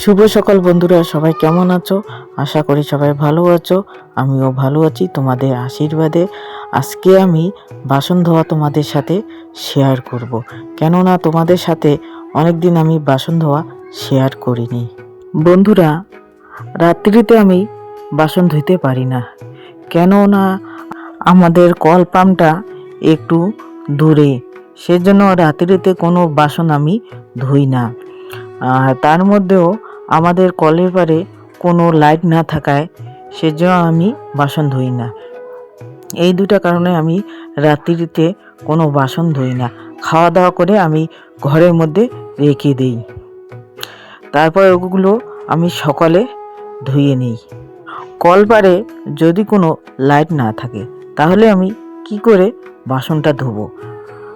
শুভ সকাল বন্ধুরা, সবাই কেমন আছো? আশা করি সবাই ভালো আছো, আমিও ভালো আছি তোমাদের আশীর্বাদে। আজকে আমি বাসন ধোয়া তোমাদের সাথে শেয়ার করব। কেননা তোমাদের সাথে অনেক দিন আমি বাসন ধোয়া শেয়ার করিনি। বন্ধুরা, রাত্রিতে আমি বাসন ধুইতে পারি না। কেননা আমাদের কল পাম্পটা একটু দূরে, সেজন্য রাত্রিতে কোনো বাসন আমি ধুই না। তার মধ্যেও আমাদের কলের পারে কোনো লাইট না থাকায় সেজন্য আমি বাসন ধুই না। এই দুটা কারণে আমি রাত্রিতে কোনো বাসন ধুই না। খাওয়া দাওয়া করে আমি ঘরের মধ্যে রেখে দিই। তারপর ওগুলো আমি সকালে ধুয়ে নিই। কলপারে যদি কোনো লাইট না থাকে, তাহলে আমি কি করে বাসনটা ধোবো?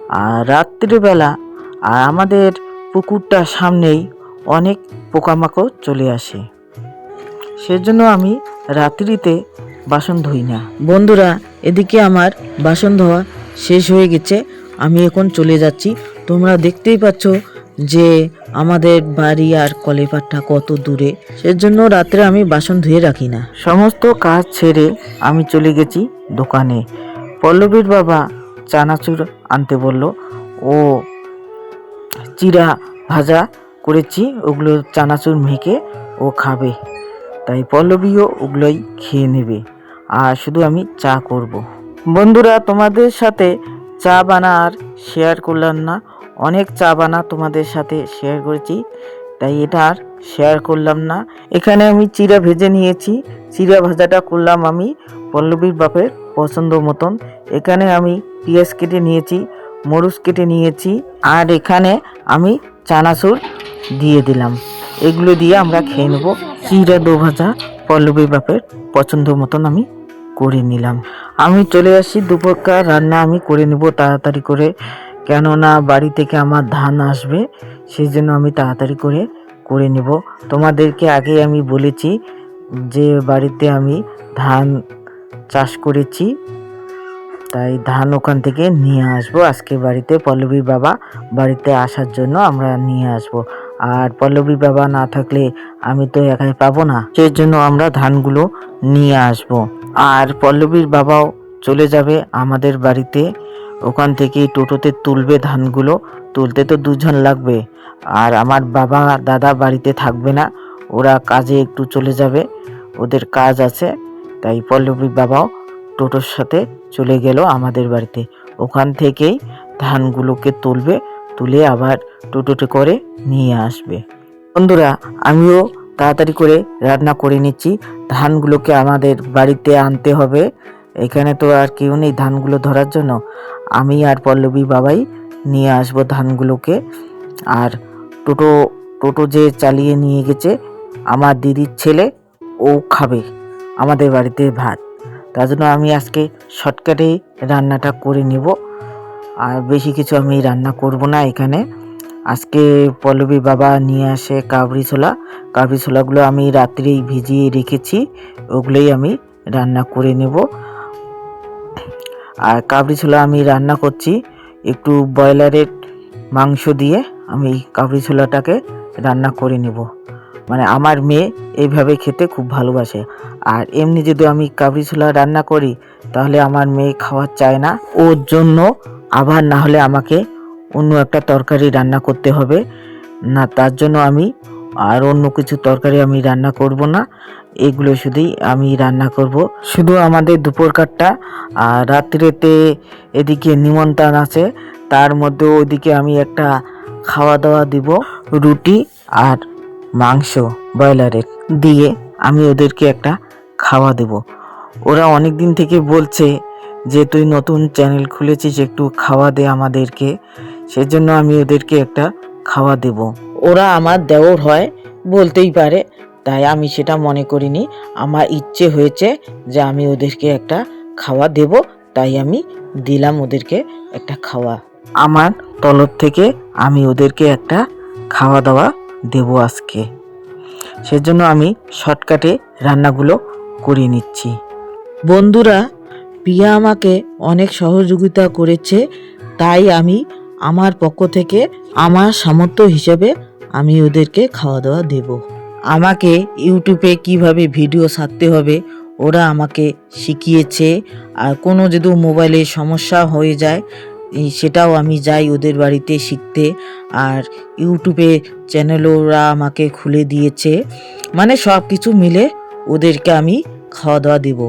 আর রাত্রিবেলা, আর আমাদের পুকুরটার সামনেই অনেক পোকামাকড় চলে আসে। সেজন্য আমি রাত্রিতে বাসন ধুই না। বন্ধুরা, এদিকে আমার বাসন ধোয়া শেষ হয়ে গেছে। আমি এখন চলে যাচ্ছি। তোমরা দেখতেই পাচ্ছ যে আমাদের বাড়ি আর কলেপাটটা কত দূরে। সেজন্য রাত্রে আমি বাসন ধুয়ে রাখি না। সমস্ত কাজ ছেড়ে আমি চলে গেছি দোকানে। পল্লবীর বাবা চানাচুর আনতে বলল, ও চিরা ভাজা করেছি, ওগুলো চানাচুর মেখে ও খাবে। তাই পল্লবীও ওগুলোই খেয়ে নেবে। আর শুধু আমি চা করব। বন্ধুরা, তোমাদের সাথে চা বানা আর শেয়ার করলাম না। অনেক চা বানা তোমাদের সাথে শেয়ার করেছি। তাই এটা আর শেয়ার করলাম না। এখানে আমি চিরা ভেজে নিয়েছি। চিরা ভাজাটা করলাম আমি পল্লবীর বাপের পছন্দ মতন। এখানে আমি পেঁয়াজ কেটে নিয়েছি, মরুচ কেটে নিয়েছি। আর এখানে আমি চানাচুর দিয়ে দিলাম। এগুলো দিয়ে আমরা খেয়ে নেব। চিরা দো ভাজা পল্লবী বাপের পছন্দ মতন আমি করে নিলাম। আমি চলে আসি দুপুরকার রান্না আমি করে নেব তাড়াতাড়ি করে। কেননা বাড়ি থেকে আমার ধান আসবে সেই জন্য আমি তাড়াতাড়ি করে করে নেব। তোমাদেরকে আগে আমি বলেছি যে বাড়িতে আমি ধান চাষ করেছি, তাই ধান ওখান থেকে নিয়ে আসব। আজকে বাড়িতে পল্লবী বাবা বাড়িতে আসার জন্য আমরা নিয়ে আসব। আর পল্লবী বাবা না থাকলে আমি তো একাই পাবো না। সেই জন্য আমরা ধানগুলো নিয়ে আসব। আর পল্লবীর বাবাও চলে যাবে আমাদের বাড়িতে। ওখান থেকে টোটোতে তুলবে ধানগুলো। তুলতে তো দুজন লাগবে। আর আমার বাবা, দাদা বাড়িতে থাকবে না। ওরা কাজে একটু চলে যাবে। ওদের কাজ আছে। তাই পল্লবীর বাবাও টোটোর সাথে চলে গেল আমাদের বাড়িতে। ওখান থেকেই ধানগুলোকে তুলবে। তুলে আবার টোটোতে করে নিয়ে আসবে। বন্ধুরা, আমিও তাড়াতাড়ি করে রান্না করে নিচ্ছি। ধানগুলোকে আমাদের বাড়িতে আনতে হবে। এখানে তো আর কেউ নেই ধানগুলো ধরার জন্য। আমি আর পল্লবী বাবাই নিয়ে আসব ধানগুলোকে। আর টোটো টোটো যে চালিয়ে নিয়ে গেছে, আমার দিদির ছেলে, ও খাবে আমাদের বাড়িতে ভাত। তার জন্য আমি আজকে শর্টকাটেই রান্নাটা করে নেব। আর বেশি কিছু আমি রান্না করব না এখানে। আজকে পল্লবী বাবা নিয়ে আসে কাবরি ছোলা। কাবরি ছোলাগুলো আমি রাত্রেই ভিজিয়ে রেখেছি, ওগুলোই আমি রান্না করে নেব। আর কাবরি ছোলা আমি রান্না করছি একটু ব্রয়লারের মাংস দিয়ে আমি কাবরি ছোলাটাকে রান্না করে নেব। মানে আমার মেয়ে এইভাবে খেতে খুব ভালোবাসে। আর এমনি যদি আমি কাবরি ছোলা রান্না করি, তাহলে আমার মেয়ে খাওয়ার চায় না। ওর জন্য আবার না হলে আমাকে অন্য একটা তরকারি রান্না করতে হবে। না, তার জন্য আমি আর অন্য কিছু তরকারি আমি রান্না করব না। এগুলো শুধুই আমি রান্না করব। শুধু আমাদের দুপুরকারটা আর রাত্রিতে এদিকে নিমন্ত্রণ আছে, তার মধ্যে ওদিকে আমি একটা খাওয়া দাওয়া দিব, রুটি আর মাংস, ব্রয়লারের দিয়ে আমি ওদেরকে একটা খাওয়া দেব। ওরা অনেক দিন থেকে বলছে যে তুই নতুন চ্যানেল খুলেছিস, একটু খাওয়া দে আমাদেরকে। সেজন্য আমি ওদেরকে একটা খাওয়া দেব। ওরা আমার দেওর হয় বলতেই পারে, তাই আমি সেটা মনে করিনি। আমার ইচ্ছে হয়েছে যে আমি ওদেরকে একটা খাওয়া দেব, তাই আমি দিলাম ওদেরকে একটা খাওয়া। আমার তলব থেকে আমি ওদেরকে একটা খাওয়া দাওয়া দেব আজকে। সেজন্য আমি শর্টকাটে রান্নাগুলো করে নিচ্ছি। বন্ধুরা পিয়া আমাকে অনেক সহযোগিতা করেছে, তাই আমি আমার পক্ষ থেকে আমার সামর্থ্য হিসেবে আমি ওদেরকে খাওয়া দাওয়া দেব। আমাকে ইউটিউবে কীভাবে ভিডিও ছাড়তে হবে, ওরা আমাকে শিখিয়েছে। আর কোনো যদি মোবাইলে সমস্যা হয়ে যায় সেটাও আমি যাই ওদের বাড়িতে শিখতে। আর ইউটিউবে চ্যানেলও ওরা আমাকে খুলে দিয়েছে। মানে সব কিছু মিলে ওদেরকে আমি খাওয়া দাওয়া দেব।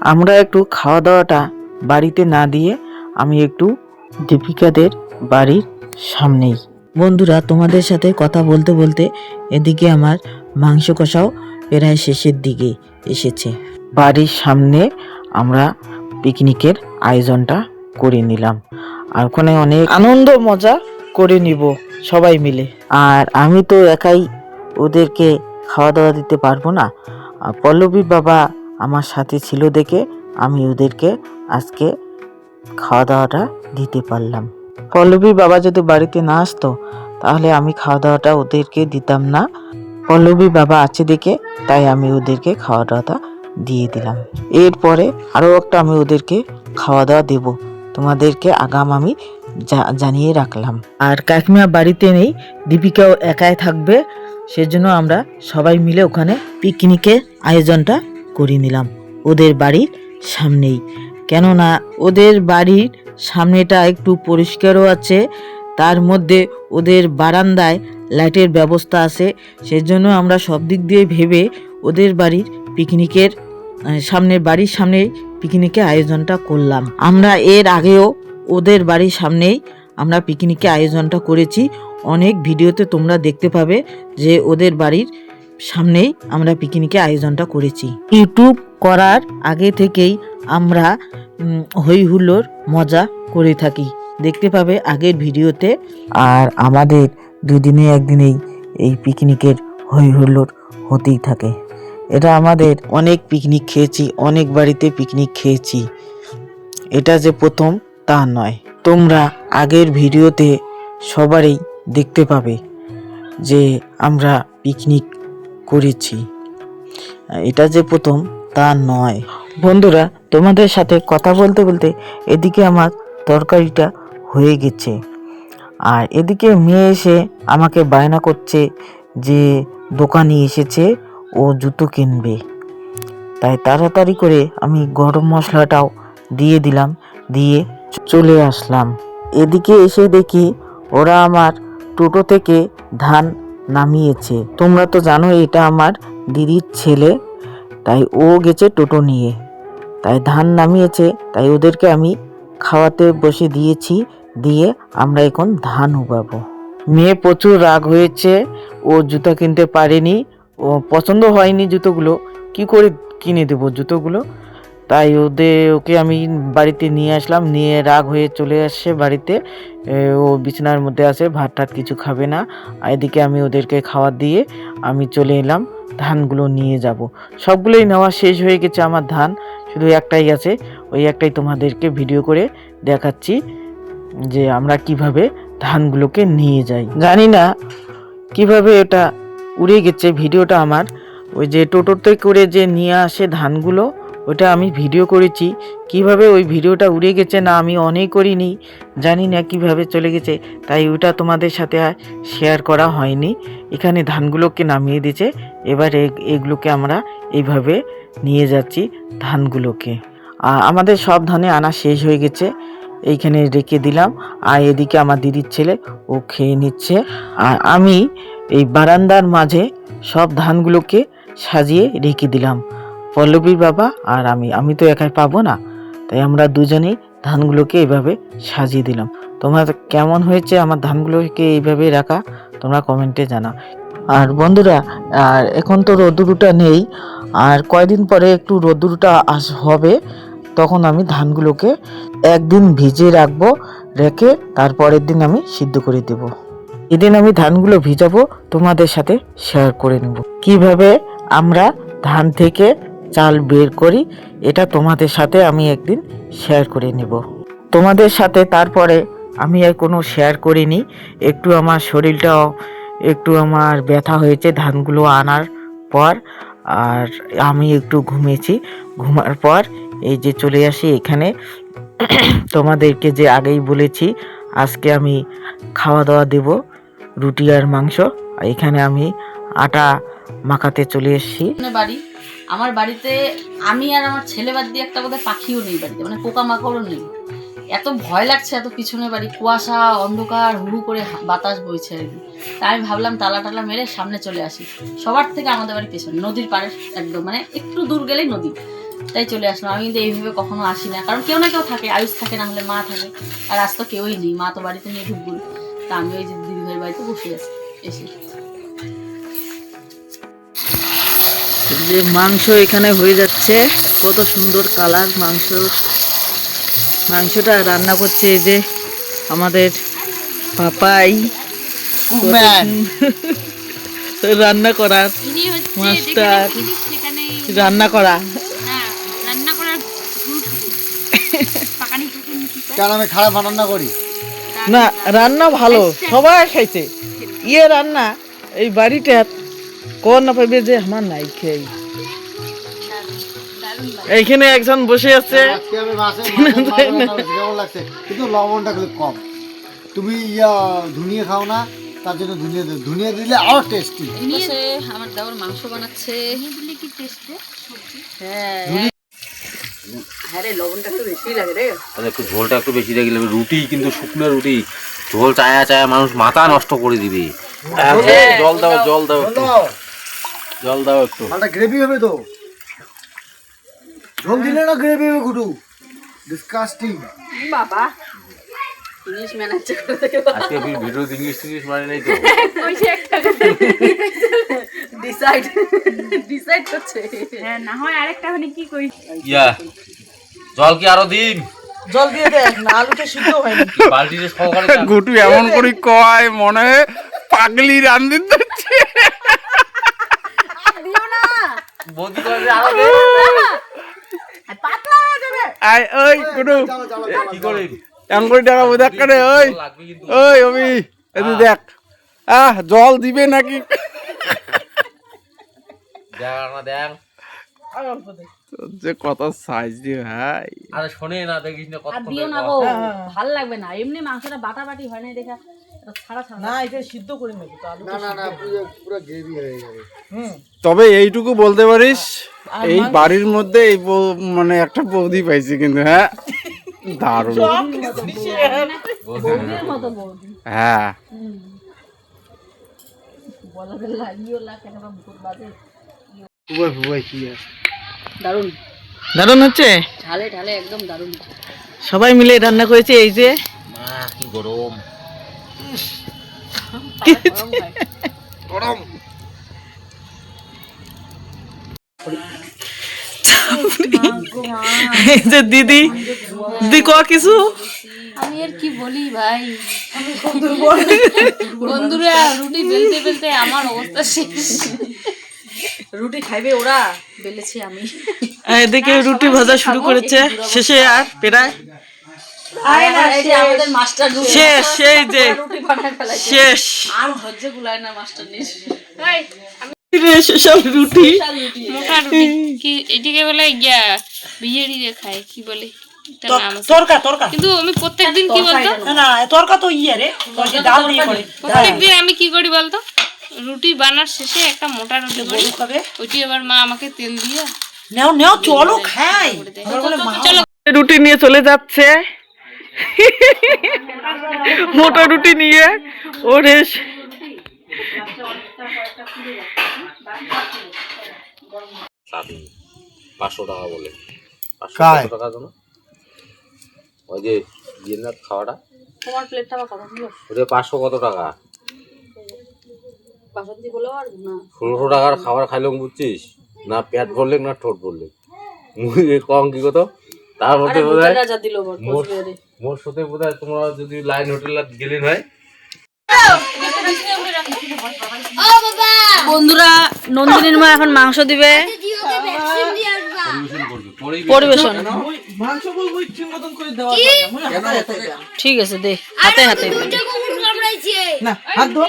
আমরা একটু খাওয়া দাওয়াটা বাড়িতে না দিয়ে আমি একটু দীপিকাদের বাড়ির সামনেই। বন্ধুরা, তোমাদের সাথে কথা বলতে বলতে এদিকে আমার মাংস কষাও প্রায় শেষের দিকে এসেছে। বাড়ির সামনে আমরা পিকনিকের আয়োজনটা করে নিলাম। আর ওখানে অনেক আনন্দ, মজা করে নিব সবাই মিলে। আর আমি তো একাই ওদেরকে খাওয়া দাওয়া দিতে পারব না। পল্লবী বাবা আমার সাথে ছিল দেখে আমি ওদেরকে আজকে খাওয়া দাওয়াটা দিতে পারলাম। পল্লবী বাবা যদি বাড়িতে না আসতো, তাহলে আমি খাওয়া দাওয়াটা ওদেরকে দিতাম না। পল্লবী বাবা আছে দেখে, তাই আমি ওদেরকে খাওয়া দাওয়াটা দিয়ে দিলাম। এরপরে আরও একটা আমি ওদেরকে খাওয়া দাওয়া দেব। তোমাদেরকে আগাম আমি জানিয়ে রাখলাম। আর কাকিমা বাড়িতে নেই, দীপিকাও একাই থাকবে। সেজন্য আমরা সবাই মিলে ওখানে পিকনিকের আয়োজনটা করে নিলাম। ওদের বাড়ির সামনেই। কেননা ওদের বাড়ির সামনেটা একটু পরিষ্কারও আছে তার মধ্যে ওদের বারান্দায় লাইটের ব্যবস্থা আছে। সেজন্য আমরা সব দিক দিয়ে ভেবে ওদের বাড়ির পিকনিকের আহ, সামনে বাড়ির সামনে পিকনিকের আয়োজনটা করলাম। আমরা এর আগেও ওদের বাড়ির সামনেই আমরা পিকনিকের আয়োজনটা করেছি। অনেক ভিডিওতে তোমরা দেখতে পাবে যে ওদের বাড়ির সামনেই আমরা পিকনিকের আয়োজনটা করেছি। ইউটিউব করার আগে থেকেই আমরা হই হুল্লোড় মজা করে থাকি। দেখতে পাবে আগের ভিডিওতে। আর আমাদের দুদিনে একদিনেই এই পিকনিকের হই হুল্লোড় হতেই থাকে। এটা আমাদের অনেক পিকনিক খেয়েছি, অনেক বাড়িতে পিকনিক খেয়েছি। এটা যে প্রথম, তা নয়। তোমরা আগের ভিডিওতে সবারই দেখতে পাবে যে আমরা পিকনিক করেছি। এটা যে প্রথম, তা নয়। বন্ধুরা, তোমাদের সাথে কথা বলতে বলতে এদিকে আমার তরকারিটা হয়ে গেছে। আর এদিকে মেয়ে এসে আমাকে বায়না করছে যে দোকানে এসেছে, ও জুতো কিনবে। তাই তাড়াতাড়ি করে আমি গরম মশলাটাও দিয়ে দিলাম, দিয়ে চলে আসলাম। এদিকে এসে দেখি ওরা আমার টোটো থেকে ধান নামিয়েছে। তোমরা তো জানো এটা আমার দিদির ছেলে। তাই ও গেছে টোটো নিয়ে। তাই ধান নামিয়েছে, তাই ওদেরকে আমি খাওয়াতে বসে দিয়েছি, দিয়ে আমরা এখন ধান উগাবো। মেয়ে প্রচুর রাগ হয়েছে, ও জুতো কিনতে পারেনি, ও পছন্দ হয়নি জুতোগুলো। কি করে কিনে দেবো জুতোগুলো? তাই ওদের, ওকে আমি বাড়িতে নিয়ে আসলাম। নিয়ে রাগ হয়ে চলে আসছে বাড়িতে। ও বিছানার মধ্যে আছে, ভাত টাত কিছু খাবে না। এদিকে আমি ওদেরকে খাবার দিয়ে আমি চলে এলাম, ধানগুলো নিয়ে যাব। সবগুলোই নেওয়া শেষ হয়ে গেছে আমার ধান। শুধু একটাই আছে, ওই একটাই তোমাদেরকে ভিডিও করে দেখাচ্ছি যে আমরা কীভাবে ধানগুলোকে নিয়ে যাই। জানি না কীভাবে এটা উড়ে গেছে ভিডিওটা আমার। ওই যে টোটোতে করে যে নিয়ে আসে ধানগুলো ওটা আমি ভিডিও করেছি। কীভাবে ওই ভিডিওটা উড়ে গেছে না আমি অনেক করিনি, জানি না কীভাবে চলে গেছে, তাই ওটা তোমাদের সাথে শেয়ার করা হয়নি। এখানে ধানগুলোকে নামিয়ে দিয়েছে, এবার এগুলোকে আমরা এইভাবে নিয়ে যাচ্ছি ধানগুলোকে। আমাদের সব ধানে আনা শেষ হয়ে গেছে, এইখানে রেখে দিলাম। আর এদিকে আমার দিদির ছেলে, ও খেয়ে নিচ্ছে। আর আমি এই বারান্দার মাঝে সব ধানগুলোকে সাজিয়ে রেখে দিলাম। পল্লবীর বাবা আর আমি আমি তো একাই পাবো না। তাই আমরা দুজনেই ধানগুলোকে এইভাবে সাজিয়ে দিলাম। তোমার কেমন হয়েছে আমার ধানগুলোকে এইভাবে রাখা, তোমরা কমেন্টে জানা আর বন্ধুরা, আর এখন তো রোদ্দুরুটা নেই, আর কয়দিন পরে একটু রোদ্দুরুটা আস হবে, তখন আমি ধানগুলোকে একদিন ভিজিয়ে রাখব, রেখে তারপরের দিন আমি সিদ্ধ করে দেব। এদিন আমি ধানগুলো ভিজাবো, তোমাদের সাথে শেয়ার করে নেব। কীভাবে আমরা ধান থেকে চাল বের করি, এটা তোমাদের সাথে আমি একদিন শেয়ার করে নেব। তোমাদের সাথে তারপরে আমি আর কোনো শেয়ার করিনি, একটু আমার শরীরটাও, একটু আমার ব্যথা হয়েছে, ধানগুলো আনার পর, আর আমি একটু ঘুমিয়েছি। ঘুমার পর এই যে চলে আসি এখানে। তোমাদেরকে যে আগেই বলেছি, আজকে আমি খাওয়া দাওয়া দেব, রুটি আর মাংস। এখানে আমি আটা মাখাতে চলে এসেছি। বাড়ি। আমার বাড়িতে আমি আর আমার ছেলে বাদ দিয়ে একটা বোধহয় পাখিও নেই বাড়িতে মানে পোকামাকড়ও নেই। এত ভয় লাগছে এত পিছনে বাড়ি, কুয়াশা, অন্ধকার হুড়ু করে বাতাস বইছে আর কি। তাই আমি ভাবলাম তালা টালা মেরে সামনে চলে আসি। সবার থেকে আমাদের বাড়ি পেছনে, নদীর পাড়ে একদম মানে একটু দূর গেলেই নদী। তাই চলে আসলাম। আমি কিন্তু এইভাবে কখনো আসি না, কারণ কেউ না কেউ থাকে, আয়ুষ থাকে, না হলে মা থাকে। আর আজ তো কেউই নেই, মা তো বাড়িতে নিয়ে ঢুকবো তা আমি ওই যে দিদি ভাইয়ের বাড়িতে বসে আছি, এসে। যে মাংস এখানে হয়ে যাচ্ছে। কত সুন্দর কালার মাংস। মাংসটা রান্না করছে এই যে আমাদের পাপাই। রান্না হচ্ছে মাস্টার। রান্না করা। কেন আমি খারাপ রান্না করি? না রান্না ভালো। সবাই খাইছে। ইয়ে রান্না এই বাড়িটা কোন না পাইবে যে আমার নাই খেয়ে। এইখানে একজন বসে আছে। কিন্তু লবণটা খুব কম। তুমি ইয়া ধুনিয়ে খাও না তার জন্য ধুনিয়ে ধুনিয়ে দিলে আরও টেস্টি আমার মাংস বানাচ্ছে। দিলে কি টেস্ট হ্যাঁ। হ্যাঁ লবণটা একটু বেশি লাগে রে। তাহলে একটু ঝোলটা একটু বেশি রেখে রুটি কিন্তু শুকনো রুটি। ঝোল চায়া চায়া মানুষ মাথা নষ্ট করে দিবে। জল দাও জল দাও জল দাও। একটু। মালটা গ্রেভি হবে তো। ঝোল দিলে না গ্রেভি হবে গুটু ডিসকাস্টিং বাবা ইংলিশ ম্যানেজার আজকে ভিডিও ইংলিশ টিংলিশ মানে নেই তো? ডিসাইড ডিসাইড করছে হ্যাঁ না হয় আরেকটা হলে কি করি? ইয়া জল কি আরও দিন? জল দিয়ে না আলুটা সিদ্ধ হয়নি বালতিতে সহকারে গুটু এমন করে কয় মনে হয় পাগলি রান্ধি দিচ্ছে করে ওই কি করে? টাকা দেখ করে ওই ওই অবি এদি দেখ। আহ জল দিবে নাকি? দেখ না দেখ। যে কত সাইজ দিয়ে ভাই। আরে শোনে না দেখিস না কত দিও না গো ভালো লাগবে না। এমনি মাংসটা বাটা বাটি হয় না দেখা। না এটা সিদ্ধ করে নেব না না না পুরো পুরো গ্রেভি হয়ে যাবে। হুম। তবে এইটুকু বলতে পারিস এই বাড়ির মধ্যে এই মানে একটা বৌদি পাইছি কিন্তু হ্যাঁ? দারুণ। হ্যাঁ। দারুণ। দারুণ হচ্ছে? ঝালে ঢালে একদম দারুণ। সবাই মিলে রান্না করেছে এই যে। মা কি গরম। যে দিদি দিদি ক কিছু? আমি আর কি বলি ভাই? বন্ধুরা রুটি বেলতে বেলতে আমার অবস্থা শেষ। রুটি খাইবে ওরা বেলেছি আমি। এদিকে রুটি ভাজা শুরু করেছে। শেষে আর প্রায় এই যে আমাদের মাস্টার শেষ। সেই যে রুটি শেষ। আর ধৈর্য গুলায় না মাস্টার নিয়ে। রে রুটি। মোটা রুটি। কি এটিকে বলে ইয়া বিজেডি দিয়ে খায় কি বলে? একটা নাম আছে। তরকা তরকা। কিন্তু আমি প্রত্যেকদিন কি বলতো? না না তরকা তো ইয়ে রে ডাল দিয়ে করে। প্রত্যেকদিন আমি কি করি বলতো? রুটি বানার শেষে একটা মোটা রুটি করি। ওইটি এবার মা আমাকে তেল দিয়ে নেও নেও চলো খাই। চলো। রুটি নিয়ে চলে যাচ্ছে। মোটা রুটি নিয়ে ওরে পাঁচশো টাকা বলে। পাঁচশো টাকা জন্য। ওই যে দিয়ে না খাওয়াটা। তোমার প্লেটটা কথা ওটা পাঁচশো কত টাকা? ষোলোশো টাকার খাবার খাইলাম বুঝছিস? না পেট ভরলে না ঠোঁট ভরলে মুখে কম কি কত? তার মধ্যে মোট সাথে বোধ হয় তোমরা যদি লাইন হোটেল গেলে হয় বন্ধুরা নন্দিনীর মা এখন মাংস দিবে। পরিবেশন ঠিক মতন করে দেওয়া ঠিক আছে দে হাতে হাতে। না হাত ধো।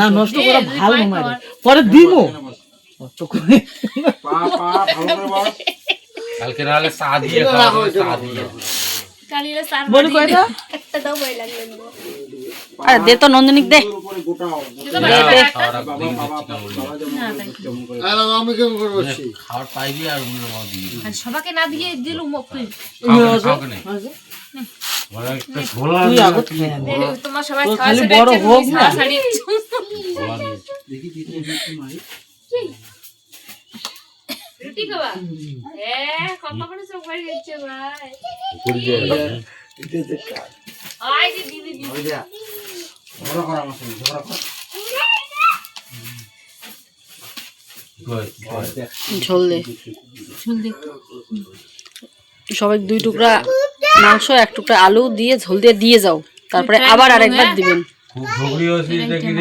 না নষ্ট করা ভালো নয় পরে দিমো। পা পা ভালো করে বস কালকে বলি কয়টা? একটা দাও লাগবে। আরে দে তো নন্দিনিক দে। দিয়ে দিবি। না দিলুম। তোমার সবাই বড় হোক না। ঝোলা নিয়ে। রুটি খাবা হ্যাঁ কত করে সব হয়ে গেছে ভাই। করে দিয়ে আই যে দিদি দিদি। ঝগড়া করা আমার সঙ্গে করা কই, কই। ঝোল দে। সবাই দুই টুকরা মাংস এক টুকরা আলু দিয়ে ঝোল দিয়ে দিয়ে যাও। তারপরে আবার আরেকবার দিবেন। খুব দেখি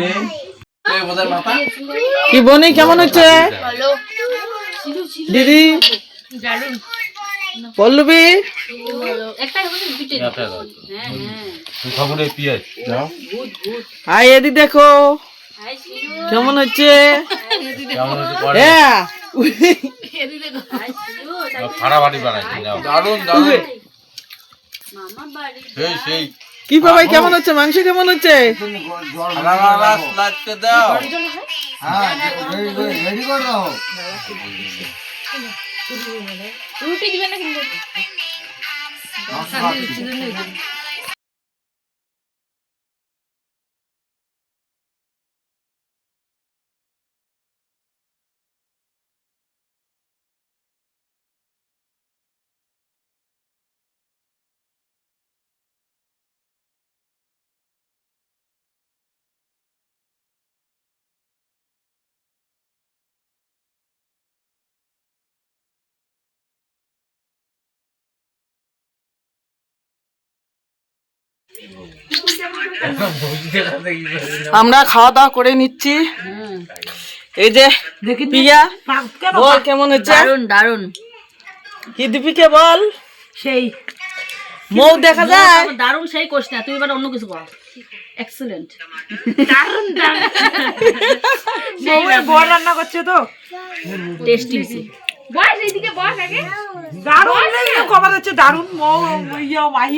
কি বনি কেমন হচ্ছে? দিদি? দারুণ পল্লবী। হ্যাঁ হ্যাঁ হাই এদি দেখো। কেমন হচ্ছে? হ্যাঁ ফাড়াফাড়ি বানাইছি দারুণ দারুণ মামা বাড়ি সেই সেই। কি বাবাই কেমন হচ্ছে? মাংস কেমন হচ্ছে? হ্যাঁ রুটি দিবে না কিন্তু। আমরা খাওয়া দাওয়া করে নিচ্ছি। এই যে পিয়া বল কেমন হচ্ছে? দারুণ দারুণ কি দীপিকে বল? সেই। মৌ দেখা যায়? দারুণ সেই কোশ না তুই এবার অন্য কিছু বল। এক্সেলেন্ট বড় রান্না। করছে তো। টেস্টি বস এইদিকে বস আগে। দারুণ কবার হচ্ছে দারুণ মৌ ইয়া মাহি।